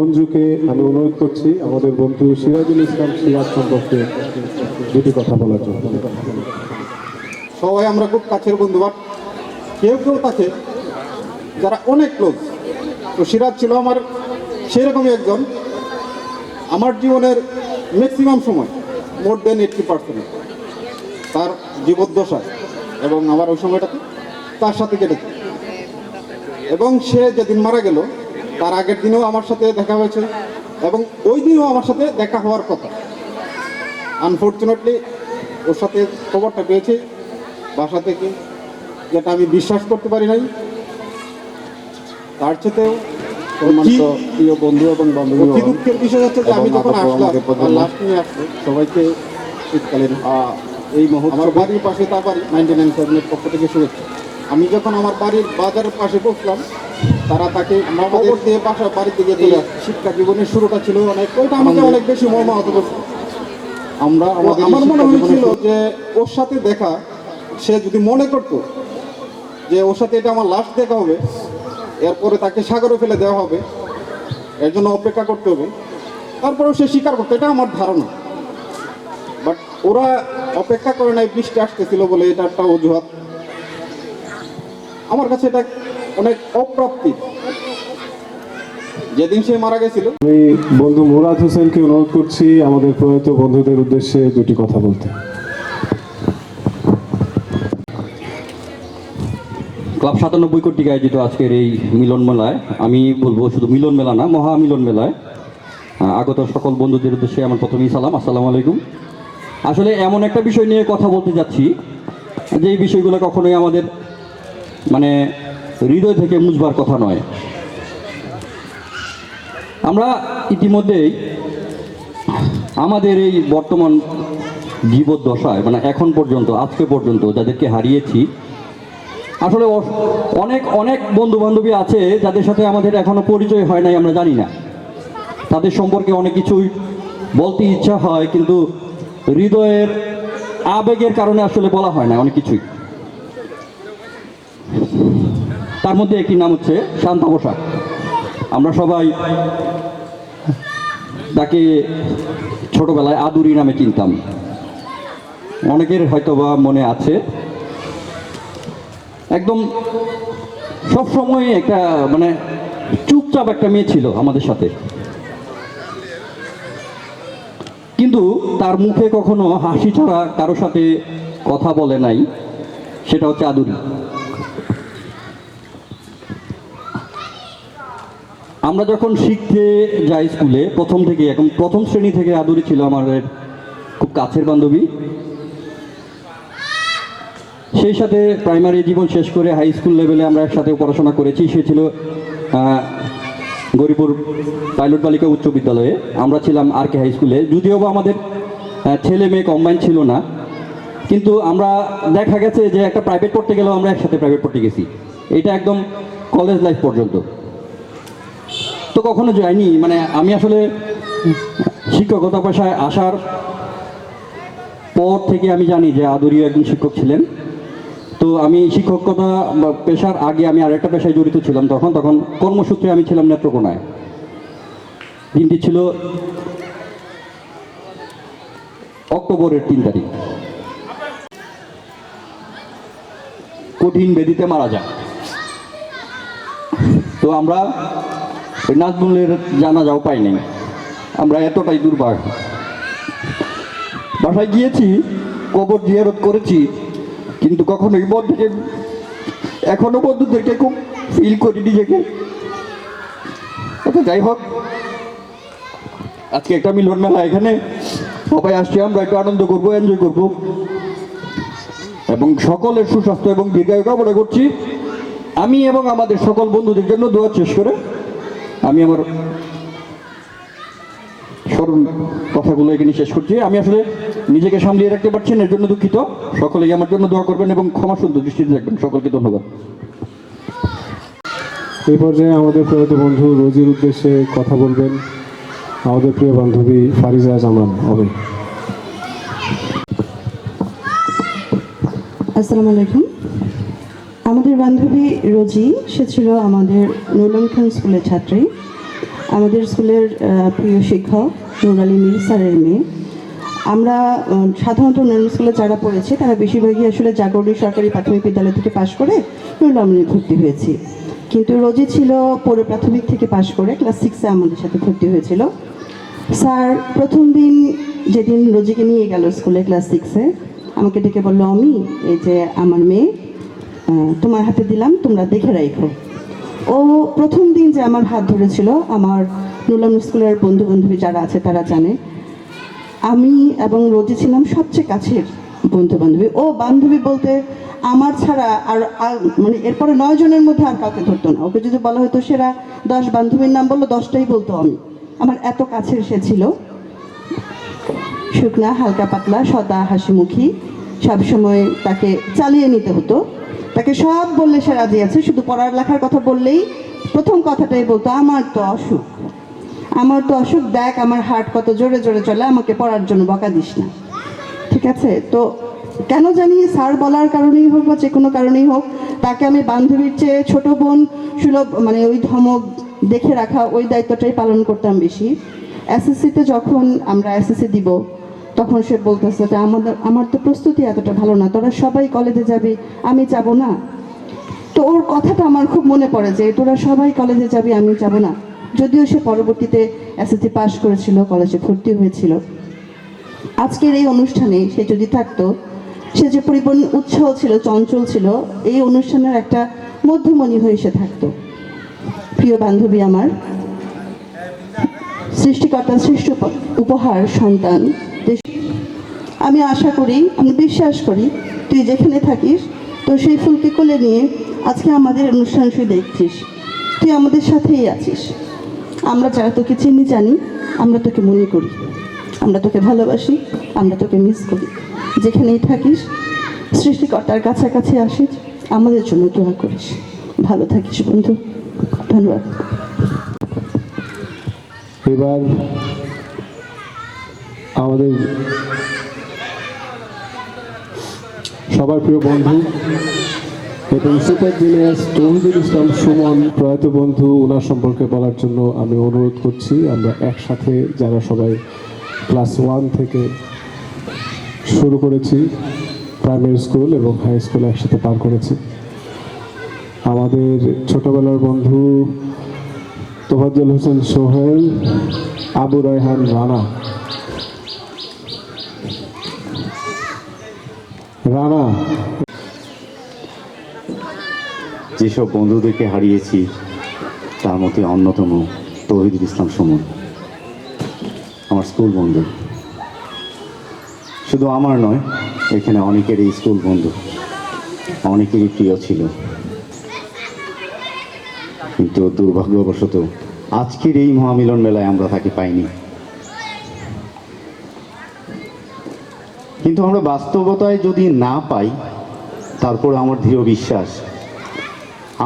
মঞ্জুকে আমি অনুরোধ করছি, আমাদের বন্ধু সিরাজুল ইসলাম সিরাজ সম্পর্কে দুটি কথা বলার জন্য। সবাই আমরা খুব কাছের বন্ধু, বাট কেউ কেউ থাকে যারা অনেক ক্লোজ তো সিরাজ ছিল আমার সেরকমই একজন। আমার জীবনের ম্যাক্সিমাম সময় মোর দেন এইটটি পার্সেন্ট তার জীবদ্দশায় এবং আমার ওই সময়টাতে তার সাথে কেটেছে। এবং সে যেদিন মারা গেল তার আগের দিনেও আমার সাথে দেখা হয়েছে এবং ওই দিনও আমার সাথে দেখা হওয়ার কথা। আনফর্চুনেটলি ওর সাথে খবরটা পেয়েছি বাসা থেকে যেটা আমি বিশ্বাস করতে পারি নাই। তার সাথেও সম্মানিত প্রিয় বন্ধু এবং বান্ধবী দুঃখের বিষয় হচ্ছে যে আমি যখন আসলাম লাস্ট নিয়ে আসলো। সবাইকে শীতকালীন এই মুহূর্তে আমার বাড়ির পাশে তার বাড়ি। নাইনটি নাইন সেভেনের পক্ষ থেকে শুভেচ্ছা। আমি যখন আমার বাড়ির বাজারের পাশে পৌঁছলাম তারা তাকে খবর দিয়ে বাসা দিকে চলে শিক্ষা জীবনের শুরুটা ছিল অনেক ওইটা আমাকে অনেক বেশি মর্মাহত করছে আমরা আমার মনে হয়েছিল যে ওর সাথে দেখা সে যদি মনে করতো যে ওর সাথে এটা আমার লাস্ট দেখা হবে এরপরে তাকে সাগরে ফেলে দেওয়া হবে এর জন্য অপেক্ষা করতে হবে তারপরেও সে স্বীকার করতো এটা আমার ধারণা। বাট ওরা অপেক্ষা করে নাই বৃষ্টি আসতেছিল বলে এটা একটা অজুহাত। আমার কাছে এটা অনেক অপ্রাপ্তি। যেদিন সে মারা গেছিল। আমি বন্ধু মুরাদ হোসেনকে অনুরোধ করছি আমাদের প্রয়াত বন্ধুদের উদ্দেশ্যে দুটি কথা বলতে। ক্লাব সাতানব্বই কর্তৃক আয়োজিত আজকের এই মিলন মেলায় আমি বলব শুধু মিলন মেলা না মহা মিলন মেলায়। আগত সকল বন্ধুদের উদ্দেশ্যে আমার প্রথমেই সালাম আসসালামু আলাইকুম। আসলে এমন একটা বিষয় নিয়ে কথা বলতে যাচ্ছি যে এই বিষয়গুলো কখনোই আমাদের মানে হৃদয় থেকে মুছবার কথা নয়। আমরা ইতিমধ্যেই আমাদের এই বর্তমান জীবদ্দশায় মানে এখন পর্যন্ত, আজকে পর্যন্ত যাদেরকে হারিয়েছি, আসলে অনেক অনেক বন্ধু বান্ধবী আছে যাদের সাথে আমাদের এখনও পরিচয় হয় নাই, আমরা জানি না। তাদের সম্পর্কে অনেক কিছুই বলতে ইচ্ছা হয়, কিন্তু হৃদয়ের আবেগের কারণে আসলে বলা হয় না অনেক কিছুই। তার মধ্যে একটি নাম হচ্ছে শান্ত পোশাক আমরা সবাই তাকে ছোটবেলায় আদুরি নামে চিনতাম। অনেকের হয়তোবা মনে আছে। একদম সব সময় একটা মানে চুপচাপ একটা মেয়ে ছিল আমাদের সাথে। কিন্তু তার মুখে কখনো হাসি ছাড়া কারও সাথে কথা বলে নাই, সেটা হচ্ছে আদুরি। আমরা যখন শিখতে যাই স্কুলে, প্রথম থেকে, এখন প্রথম শ্রেণি থেকে আদুরি ছিল আমাদের খুব কাছের বান্ধবী। সেই সাথে প্রাইমারি জীবন শেষ করে হাই স্কুল লেভেলে আমরা একসাথে পড়াশোনা করেছি। সে ছিল গরিপুর পাইলট বালিকা উচ্চ বিদ্যালয়ে। আমরা ছিলাম আর কে হাই স্কুলে যদিও বা আমাদের ছেলে মেয়ে কম্বাইন ছিল না, কিন্তু আমরা দেখা গেছে যে একটা প্রাইভেট পড়তে গেলেও আমরা একসাথে প্রাইভেট পড়তে গেছি। এটা একদম কলেজ লাইফ পর্যন্ত। তো কখনো যাইনি মানে আমি আসলে শিক্ষকতা পেশায় আসার পর থেকে আমি জানি যে আদরীয় একজন শিক্ষক ছিলেন। তো আমি শিক্ষকতা পেশার আগে আমি আরেকটা পেশায় জড়িত ছিলাম তখন। তখন কর্মসূত্রে আমি ছিলাম নেত্রকোনায়। দিনটি ছিল অক্টোবরের তিন তারিখ। কঠিন বেদিতে মারা যায় তো আমরা ওই নাজমুলের জানাজাও পাই নাই আমরা এতটাই দুর্ভাগ। বাসায় গিয়েছি, কবর জিয়ারত করেছি, কিন্তু কখনোই বন্ধুকে এখনও বন্ধুদেরকে খুব ফিল করি নিজেকে। আচ্ছা যাই হোক। আজকে একটা মিলন মেলা এখানে। সবাই আসছে, আমরা একটু আনন্দ করব এনজয় করব। এবং সকলের সুস্বাস্থ্য এবং দীর্ঘায়ু কামনা করছি। আমি এবং আমাদের সকল বন্ধুদের জন্য দোয়া শেষ করে আমি আমার স্মরণ কথাগুলো এখানে শেষ করছি। আমি আসলে নিজেকে সামলিয়ে রাখতে পারছি না এর জন্য দুঃখিত। সকলেই আমার জন্য দোয়া করবেন এবং ক্ষমা সুন্দর দৃষ্টিতে রাখবেন। সকলকে ধন্যবাদ। এই পর্যায়ে আমাদের প্রয়াত বন্ধু রোজির উদ্দেশ্যে কথা বলবেন আমাদের প্রিয় বান্ধবী ফারিজা জামান হবে আসসালামু আলাইকুম। আমাদের বান্ধবী রোজি সে ছিল আমাদের নুরুল খান স্কুলের ছাত্রী। আমাদের স্কুলের প্রিয় শিক্ষক নুরালি মির স্যারের মেয়ে। আমরা সাধারণত অন্যান্য স্কুলে যারা পড়েছে, তারা বেশিরভাগই আসলে জাগরণী সরকারি প্রাথমিক বিদ্যালয় থেকে পাশ করে নুরুলামনে ভর্তি হয়েছি। কিন্তু রোজি ছিল পৌর প্রাথমিক থেকে পাশ করে, ক্লাস সিক্সে আমাদের সাথে ভর্তি হয়েছিল। স্যার, প্রথম দিন যেদিন রোজিকে নিয়ে গেল স্কুলে ক্লাস সিক্সে আমাকে ডেকে বলল আমি এই যে আমার মেয়ে তোমার হাতে দিলাম, তোমরা দেখে রাখো ও প্রথম দিন যে আমার হাত ধরেছিল, আমার নুলাম স্কুলের বন্ধু বান্ধবী যারা আছে তারা জানে। আমি এবং রোজি ছিলাম সবচেয়ে কাছের বন্ধু বান্ধবী ও বান্ধবী বলতে আমার ছাড়া আর মানে এরপরে নয় জনের মধ্যে আর কাউকে ধরতো না। ওকে যদি বলা হতো সেরা দশ বান্ধবীর নাম বলল, দশটাই বলতো আমি। আমার এত কাছের সে ছিল। শুকনা, হালকা, পাতলা, সদা হাসিমুখী। সবসময় তাকে চালিয়ে নিতে হতো। তাকে সব বললে সে রাজি আছে, শুধু পড়ার লেখার কথা বললেই প্রথম কথাটাই বলতো, আমার তো অসুখ। আমার তো অসুখ, দেখ আমার হার্ট কত জোরে জোরে চলে, আমাকে পড়ার জন্য বকা দিস না। ঠিক আছে? তো কেন জানি স্যার বলার কারণেই হোক বা যে কোনো কারণেই হোক, তাকে আমি বান্ধবীর চেয়ে ছোট বোন সুলভ মানে ওই ধমক দেখে রাখা, ওই দায়িত্বটাই পালন করতাম বেশি। এসএসসিতে যখন আমরা এসএসসি দিব তখন সে বলতেছে যে আমাদের, আমার তো প্রস্তুতি এতটা ভালো না, তোরা সবাই কলেজে যাবি, আমি যাব না। তো ওর কথাটা আমার খুব মনে পড়ে যে তোরা সবাই কলেজে যাবি, আমি যাব না। যদিও সে পরবর্তীতে এসএসসি পাশ করেছিল কলেজে ভর্তি হয়েছিল। আজকের এই অনুষ্ঠানে সে যদি থাকতো, সে যে পরিপূর্ণ উৎসাহ ছিল, চঞ্চল ছিল, এই অনুষ্ঠানের একটা মধ্যমণি হয়ে সে থাকতো। প্রিয় বান্ধবী আমার, সৃষ্টিকর্তার সৃষ্ট উপহার সন্তান। আমি আশা করি, আমি বিশ্বাস করি, তুই যেখানে থাকিস, তো সেই ফুলকে কোলে নিয়ে আজকে আমাদের অনুষ্ঠান শুধু দেখছিস। তুই আমাদের সাথেই আছিস। আমরা যারা তোকে চিনি, জানি, আমরা তোকে মনে করি। আমরা তোকে ভালোবাসি, আমরা তোকে মিস করি। যেখানেই থাকিস, সৃষ্টিকর্তার কাছাকাছি আসিস, আমাদের জন্য দোয়া করিস। ভালো থাকিস বন্ধু। ধন্যবাদ। এবার আমাদের সবার প্রিয় বন্ধু এবং সুপার জিনিয়াস তহিদুল ইসলাম সুমন, প্রয়াত বন্ধু, ওনার সম্পর্কে বলার জন্য আমি অনুরোধ করছি। আমরা একসাথে যারা সবাই ক্লাস ওয়ান থেকে শুরু করেছি, প্রাইমারি স্কুল এবং হাই স্কুল একসাথে পার করেছি। আমাদের ছোটবেলার বন্ধু তোফাজ্জল হোসেন সোহেল, আবু রায়হান রানা রানা যেসব বন্ধুদেরকে হারিয়েছি, তার মধ্যে অন্যতম তহিদুল ইসলাম সুমন। আমার স্কুল বন্ধু। শুধু আমার নয়, এখানে অনেকেরই স্কুল বন্ধু। অনেকেরই প্রিয় ছিল। কিন্তু দুর্ভাগ্যবশত আজকের এই মহামিলন মেলায় আমরা তাকে পাইনি। কিন্তু আমরা বাস্তবতায় যদি না পাই, তারপর আমার দৃঢ় বিশ্বাস।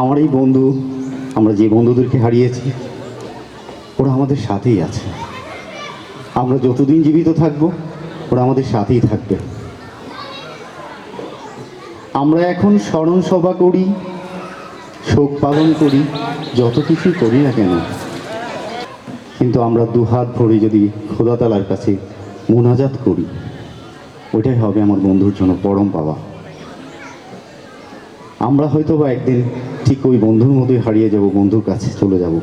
আমার এই বন্ধু, আমরা যে বন্ধুদেরকে হারিয়েছি, ওরা আমাদের সাথেই আছে। আমরা যতদিন জীবিত থাকব, ওরা আমাদের সাথেই থাকবে। আমরা এখন স্মরণ সভা করি, শোক পালন করি, যত কিছুই করি না কেন, কিন্তু আমরা দুহাত ভরে যদি খোদাতালার কাছে মোনাজাত করি ওইটাই হবে আমার বন্ধুর জন্য পরম পাওয়া। আমরা হয়তো বা একদিন ঠিক ওই বন্ধুর মতোই হারিয়ে যাব, বন্ধুর কাছে চলে যাব।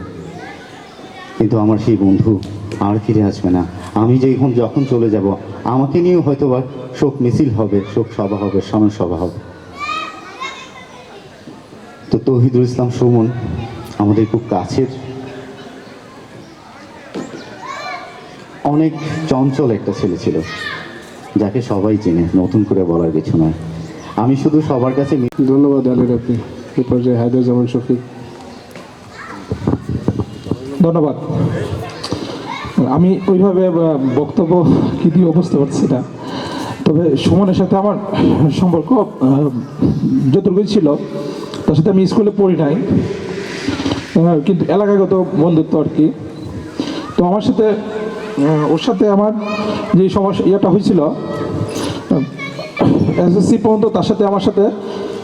কিন্তু আমার সেই বন্ধু আর ফিরে আসবে না। আমি যখন যখন চলে যাব, আমাকে নিয়েও হয়তো বা শোক মিছিল হবে, শোক সভা হবে স্মরণ সভা হবে। তো তহিদুল ইসলাম সুমন আমাদের খুব কাছের। অনেক চঞ্চল একটা ছেলে ছিল। যাকে সবাই চেনে, নতুন করে বলার কিছু নয়। আমি শুধু সবার কাছে ধন্যবাদ আলী আপনি। এ পর্যায়ে হায়দার জামান শফিক। ধন্যবাদ। আমি ওইভাবে বক্তব্য কি দিয়ে বুঝতে পারছি না। তবে সুমনের সাথে আমার সম্পর্ক যতটুকু ছিল, তার সাথে আমি স্কুলে পড়ি নাই। কিন্তু এলাকাগত বন্ধুত্ব আর কি। তো আমার সাথে ওর সাথে আমার যে সমস্যা ইয়েটা হয়েছিল এসএসসি পর্যন্ত তার সাথে আমার সাথে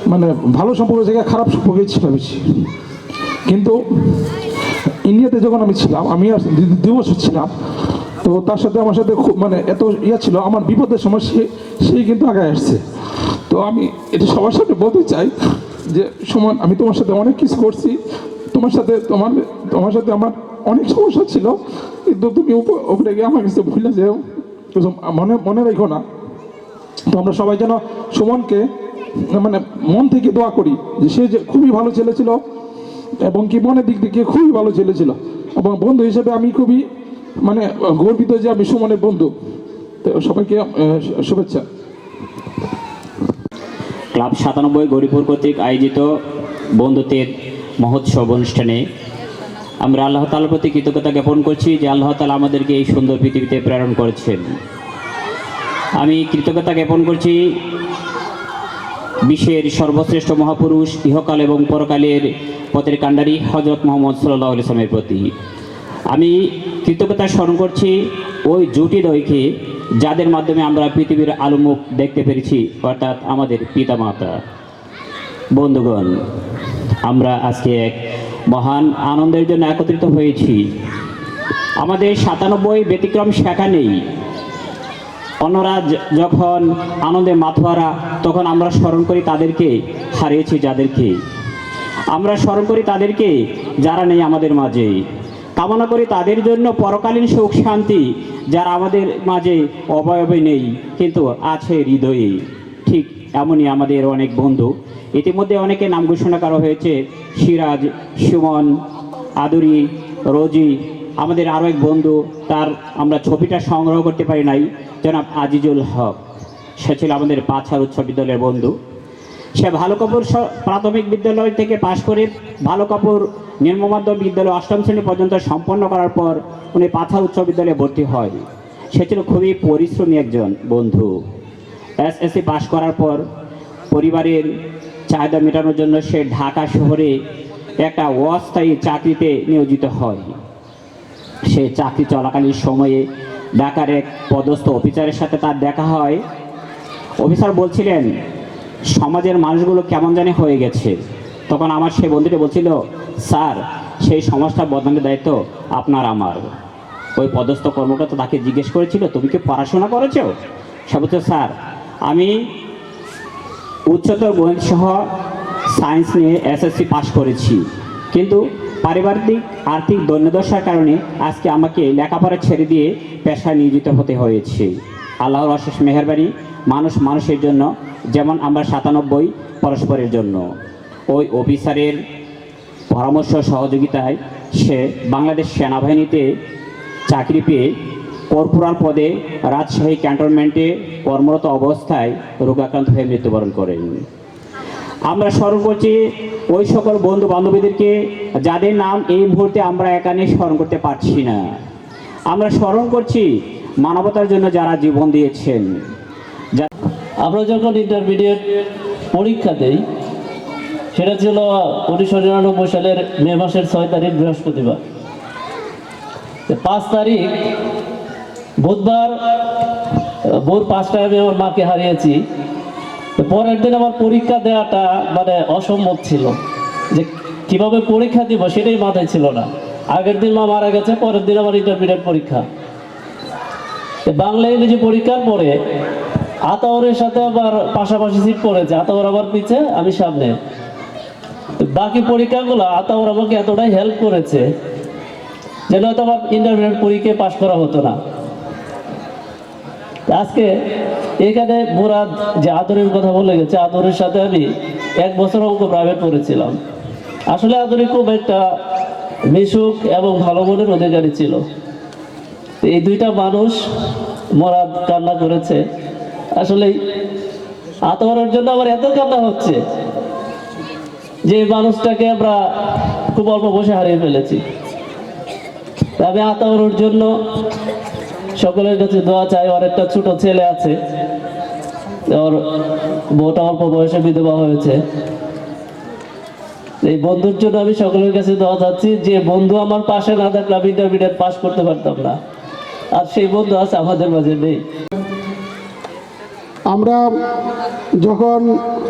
মানে ভালো সম্পর্ক জায়গায় খারাপ সম্পর্কই ছিল বেশি। কিন্তু ইন্ডিয়াতে যখন আমি ছিলাম, আমি আর দু- দু বছর ছিলাম, তো তার সাথে আমার সাথে খুব মানে এত ইয়ে ছিল, আমার বিপদের সময় সে সেই কিন্তু আগে আসছে। তো আমি এটা সবার সাথে বলতে চাই যে, সমান, আমি তোমার সাথে অনেক কিছু করছি, তোমার সাথে তোমার তোমার সাথে আমার অনেক সমস্যা ছিল, কিন্তু তুমি উপ- উপরে গিয়ে আমার কাছে ভুলে যেও মনে মনে রেখো না। তো আমরা সবাই যেন সুমনকে মানে মন থেকে দোয়া করি যে সে যে খুবই ভালো ছেলে ছিল এবং কি মনের দিক থেকে খুবই ভালো ছেলে ছিল। এবং বন্ধু হিসেবে আমি খুবই মানে গর্বিত যে আমি সুমনের বন্ধু। তো সবাইকে শুভেচ্ছা। ক্লাব সাতানব্বই গরিপুর কর্তৃক আয়োজিত বন্ধুত্বের মহোৎসব অনুষ্ঠানে আমরা আল্লাহ তালার প্রতি কৃতজ্ঞতা জ্ঞাপন করছি যে আল্লাহ তালা আমাদেরকে এই সুন্দর পৃথিবীতে প্রেরণ করেছেন। আমি কৃতজ্ঞতা জ্ঞাপন করছি বিশ্বের সর্বশ্রেষ্ঠ মহাপুরুষ, ইহকাল এবং পরকালের পথের কাণ্ডারি হজরত মোহাম্মদ সাল্লাহ ইসলামের প্রতি। আমি কৃতজ্ঞতা স্মরণ করছি ওই জুটি দয়কে যাদের মাধ্যমে আমরা পৃথিবীর আলোমুখ দেখতে পেরেছি, অর্থাৎ আমাদের পিতামাতা। বন্ধুগণ, আমরা আজকে এক মহান আনন্দের জন্য একত্রিত হয়েছি। আমাদের সাতানব্বই ব্যতিক্রম শেখা নেই। অন্যরা যখন আনন্দে মাথোয়ারা, তখন আমরা স্মরণ করি তাদেরকে, হারিয়েছি যাদেরকে। আমরা স্মরণ করি তাদেরকে, যারা নেই আমাদের মাঝে। কামনা করি তাদের জন্য পরকালীন সুখ, শান্তি, যারা আমাদের মাঝে অবয়বে নেই, কিন্তু আছে হৃদয়ে। ঠিক এমনই আমাদের অনেক বন্ধু। ইতিমধ্যে অনেকে নাম ঘোষণা করা হয়েছে, সিরাজ, সুমন, আদুরি, রোজি, আমাদের আরও এক বন্ধু, তার আমরা ছবিটা সংগ্রহ করতে পারি নাই, জনাব আজিজুল হক। সে ছিল আমাদের পাছার উচ্চ বিদ্যালয়ের বন্ধু। সে ভালো কাপড় স- প্রাথমিক বিদ্যালয় থেকে পাশ করে ভালো কাপড় নিম্ন মাধ্যমিক বিদ্যালয় অষ্টম শ্রেণি পর্যন্ত সম্পন্ন করার পর উনি পাথা উচ্চ বিদ্যালয়ে ভর্তি হয় সে ছিল খুবই পরিশ্রমী একজন বন্ধু। এসএসসি পাশ করার পর পরিবারের চাহিদা মেটানোর জন্য সে ঢাকা শহরে একটা অস্থায়ী চাকরিতে নিয়োজিত হয়। সে চাকরি চলাকালীন সময়ে ঢাকার এক পদস্থ অফিসারের সাথে তার দেখা হয়। অফিসার বলছিলেন, সমাজের মানুষগুলো কেমন জানি হয়ে গেছে। তখন আমার সেই বন্ধুটি বলছিল, স্যার, সেই সমাজটা বদলানোর দায়িত্ব আপনার, আমার। ওই পদস্থ কর্মকর্তা তাকে জিজ্ঞেস করেছিল, তুমি কি পড়াশোনা করেছ? সে বলছে, স্যার আমি উচ্চতর গণিত সহ সায়েন্স নিয়ে এসএসসি পাশ করেছি। কিন্তু পারিবারিক আর্থিক দৈন্যদশার কারণে আজকে আমাকে লেখাপড়া ছেড়ে দিয়ে পেশায় নিয়োজিত হতে হয়েছে। আল্লাহর অশেষ মেহরবানি মানুষ মানুষের জন্য, যেমন আমরা সাতানব্বই পরস্পরের জন্য। ওই অফিসারের পরামর্শ সহযোগিতায় সে বাংলাদেশ সেনাবাহিনীতে চাকরি পেয়ে কর্পোরাল পদে রাজশাহী ক্যান্টনমেন্টে কর্মরত অবস্থায় রোগাক্রান্ত হয়ে মৃত্যুবরণ করেন। আমরা স্মরণ করছি ওই সকল বন্ধু বান্ধবীদেরকে যাদের নাম এই মুহূর্তে আমরা এখানে স্মরণ করতে পারছি না। আমরা স্মরণ করছি মানবতার জন্য যারা জীবন দিয়েছেন। আমরা যখন ইন্টারমিডিয়েট পরীক্ষা দেই সেটা ছিল উনিশশো নিরানব্বই সালের মে মাসের ছয় তারিখ বৃহস্পতিবার। পাঁচ তারিখ বুধবার ভোর পাঁচটায় আমি আমার মাকে হারিয়েছি। পরের দিন আমার পরীক্ষা দেওয়াটা মানে অসম্ভব ছিল। যে কীভাবে পরীক্ষা দিব সেটাই মাথায় ছিল না। আগের দিন মা মারা গেছে, পরের দিন আমার ইন্টারমিডিয়েট পরীক্ষা। বাংলা ইংরেজি পরীক্ষার পরে আতাওরের সাথে আবার পাশাপাশি সিট পড়েছে আতাওর আবার পিছে, আমি সামনে। বাকি পরীক্ষাগুলো আতাওর আমাকে এতটাই হেল্প করেছে, যেন হয়তো আমার ইন্টারমিডিয়েট পরীক্ষায় পাশ করা হতো না। আজকে এখানে মুরাদ যে আদরের কথা বলে গেছে, আদরের সাথে আমি এক বছর অঙ্ক প্রাইভেট পড়েছিলাম। আসলে আদরি খুব একটা মিশুক এবং ভালো মনের অধিকারী ছিল। এই দুইটা মানুষ মরাদ কান্না করেছে। আসলে আত্মহরণের জন্য আমার এত কান্না হচ্ছে যে মানুষটাকে আমরা খুব অল্প বসে হারিয়ে ফেলেছি। আমি আত্মহরণের জন্য সকলের কাছে দোয়া চাই ওর একটা ছোট ছেলে আছে। ওর বউটা অল্প বয়সে বিধবা হয়েছে। এই বন্ধুর জন্য আমি সকলের কাছে দোয়া চাচ্ছি যে বন্ধু আমার পাশে না থাকলে আমি ইন্টারমিডিয়েট পাস করতে পারতাম না। আর সেই বন্ধু আছে আমাদের মাঝে নেই। আমরা যখন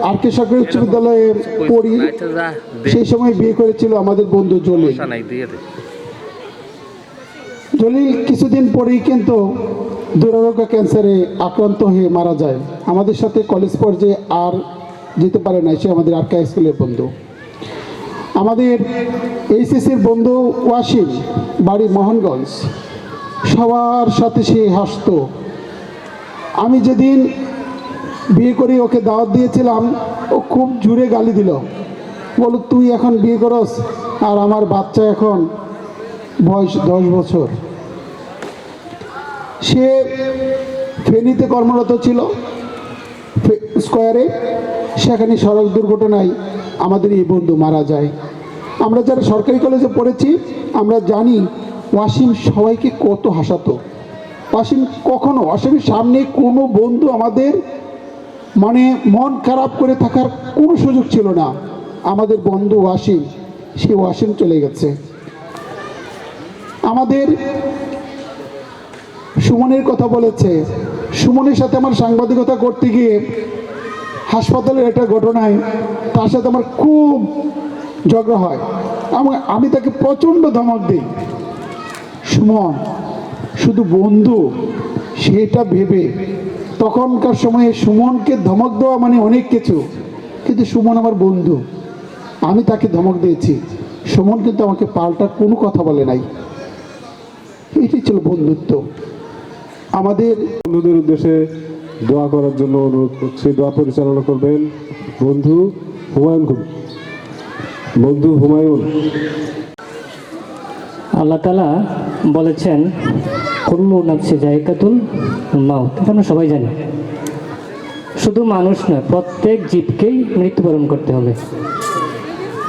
আর কে সরকারি উচ্চ বিদ্যালয়ে পড়ি সেই সময় বিয়ে করেছিল আমাদের বন্ধু জলি জলিল কিছুদিন পরেই কিন্তু দুরারোগ্য ক্যান্সারে আক্রান্ত হয়ে মারা যায়, আমাদের সাথে কলেজ পর্যায়ে আর যেতে পারে না, সে আমাদের আরকা স্কুলের বন্ধু। আমাদের এইচএসির বন্ধু ওয়াসিম, বাড়ি মোহনগঞ্জ। সবার সাথে সে হাসতো। আমি যেদিন বিয়ে করে ওকে দাওয়াত দিয়েছিলাম, ও খুব জুড়ে গালি দিল। বলো তুই এখন বিয়ে করস, আর আমার বাচ্চা এখন বয়স দশ বছর। সে ফেনীতে কর্মরত ছিল স্কোয়ারে। সেখানে সড়ক দুর্ঘটনায় আমাদের এই বন্ধু মারা যায়। আমরা যারা সরকারি কলেজে পড়েছি, আমরা জানি ওয়াসিম সবাইকে কত হাসাতো। ওয়াসিম কখনো, ওয়াসিমের সামনে কোনো বন্ধু আমাদের মানে মন খারাপ করে থাকার কোনো সুযোগ ছিল না। আমাদের বন্ধু ওয়াসিম, সে ওয়াসিম চলে গেছে। আমাদের সুমনের কথা বলেছে। সুমনের সাথে আমার সাংবাদিকতা করতে গিয়ে হাসপাতালের একটা ঘটনায় তার সাথে আমার খুব ঝগড়া হয় আমি তাকে প্রচণ্ড ধমক দিই। সুমন, শুধু বন্ধু, সেটা ভেবে তখনকার সময়ে সুমনকে ধমক দেওয়া মানে অনেক কিছু। কিন্তু সুমন আমার বন্ধু, আমি তাকে ধমক দিয়েছি। সুমন কিন্তু আমাকে পাল্টা কোনো কথা বলে নাই। এটাই বন্ধুত্ব। আমাদের বন্ধুদের উদ্দেশ্যে দোয়া করার জন্য অনুরোধ করছি, দোয়া পরিচালনা করবেন বন্ধু হুমায়ুন কবির। বন্ধু হুমায়ুন। আল্লাহ তালা বলেছেন, কুল্লু নাফসি জায়কাতুল মাউত। এটা সবাই জানি। শুধু মানুষ নয়, প্রত্যেক জীবকেই মৃত্যুবরণ করতে হবে।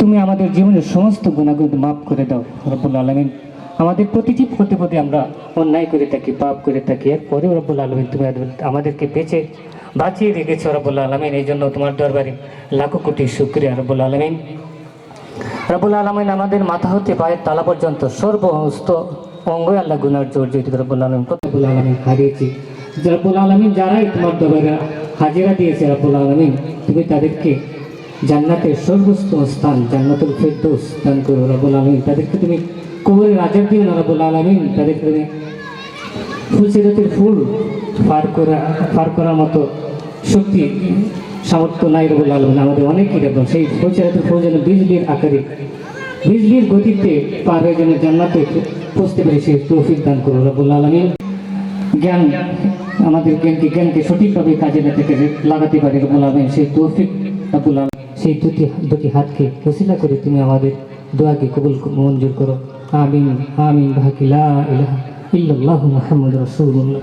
তুমি আমাদের জীবনের সমস্ত গুণাগুণ মাফ করে দাও, রব্বুল আলমিন। আমাদের প্রতিটি পদে পদে আমরা অন্যায় করে থাকি, পাপ করে থাকি। এরপরেও রব্বুল আলমিন তুমি আমাদেরকে বেঁচে, বাঁচিয়ে রেখেছো রব্বুল আলমিন। এই জন্য তোমার দরবারে লাখো কোটি শুক্রিয়া রব্বুল আলমিন। রব্বুল আলমিন আমাদের মাথা হতে পায়ের তালা পর্যন্ত সর্বস্ত অঙ্গ আল্লাহ গুনার জর্জরিত রব্বুল আলমিন। রব্বুল আলমিন হারিয়েছি। রব্বুল আলমিন যারাই তোমার দরবারে হাজিরা দিয়েছে রব্বুল আলমিন, তুমি তাদেরকে জান্নাতের সর্বোচ্চ স্থান, জান্নাতুল ফেরদৌস, দান করো রব্বুল আলমিন। তাদেরকে তুমি কবরের রাজার দিও না রব্বুল আলমিন। তাদেরকে তুমি ফুলসিরাতের ফুল পার করা, পার করার মতো শক্তি, সামর্থ্য নাই রবুল আলমিন। আমাদের অনেকই রকম সেই ফুলসিরাতের ফুল যেন বিজলির আকারে বিজলির গতিতে পার হয়ে যেন জান্নাতে পৌঁছতে পারে সেই তৌফিক দান করো রবুল আলমিন। জ্ঞান, আমাদের জ্ঞানকে জ্ঞানকে সঠিকভাবে কাজে লাগাতে লাগাতে পারে রবুল আলমিন। সেই তৌফিক রবুল আলমিন। সেই দুটি দুটি হাতকে ওসিলা করে তুমি আমাদের দোয়াকে কবুল মঞ্জুর করো। আমিন আমিন ভাকিলা ইলাহা ইল্লাল্লাহু মুহাম্মাদুর রাসূলুল্লাহ।